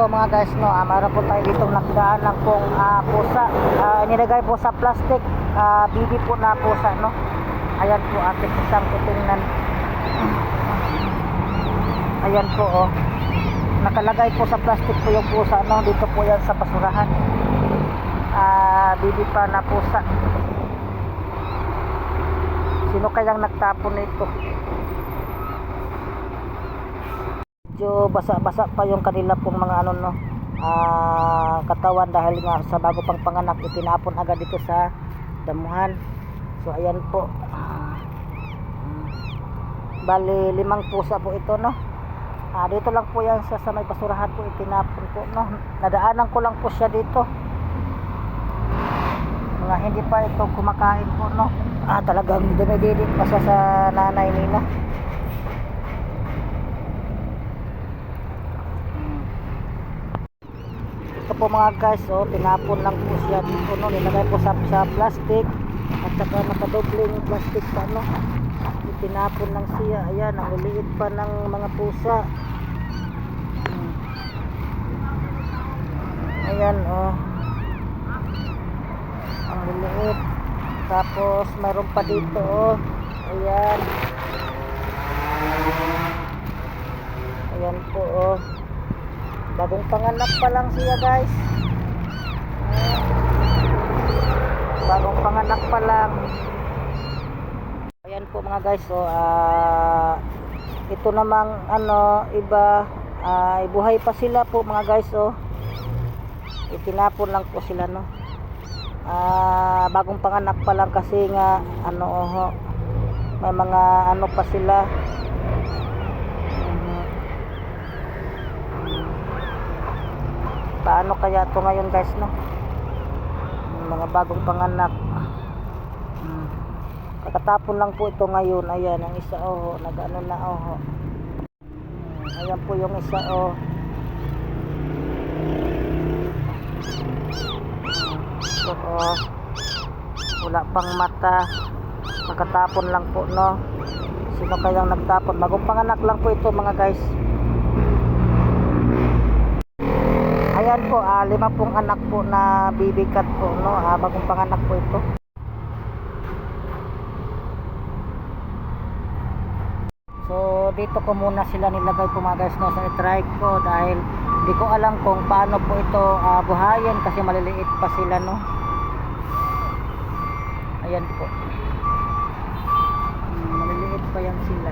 ito mga guys no, ah, mayroon po tayo dito nakidaan ng pong ah, pusa. Ah, nilagay po sa plastic, ah, bibi po na pusa no. Ayan po ating isang titingnan. Ayan po oh. Nakalagay po sa plastic po yung pusa no, dito po yan sa basurahan. Ah, bibi pa na pusa. Sino kayang nagtapon nito? Medyo basa-basa pa yung kanila pong mga ano no ah, katawan dahil nga sa bago pang panganak itinapon agad dito sa damuhan. So ayan po. Mm. bali limang pusa po ito no? Ah, dito lang po yan sa, sa may basurahan po itinapon po no? Nadaanan ko lang po siya dito. Mga hindi pa ito kumakain po no? Ah talagang dumididit pa siya sa nanay nila ito po mga guys oh, tinapon lang po siya dito no? Nilagay po sa, sa plastic. At saka nakadobling plastic pa no? Tinapon lang siya. Ayan ang liliit pa ng mga pusa. Ayan oh. Ang liliit. Tapos mayroon pa dito oh. Ayan. Ayan po oh bagong panganak pa lang siya guys. Bagong panganak pa lang. Ayan po mga guys. So ah ito namang ano iba ah, buhay pa sila po mga guys so. Itinapon lang po sila no? Ah bagong panganak pa lang kasi nga ano oh, may mga ano pa sila paano kaya to ngayon guys no? Mga bagong panganak. Hmm. kakatapon lang po ito ngayon. Ayan ang isa oh nag-ano na oh. Hmm, ayan po yung isa oh. Ito, oh. Wala pang mata. Nakatapon lang po no? Sino kayang nagtapon? Bagong panganak lang po ito mga guys Ayan po, ah, lima pong anak po na baby cat po, no? Ah, bagong panganak po ito. So, dito ko muna sila nilagay po mga guys, no? Sa try ko dahil hindi ko alam kung paano po ito ah, buhayin kasi maliliit pa sila, no? Ayan po. Hmm, maliliit pa yan sila.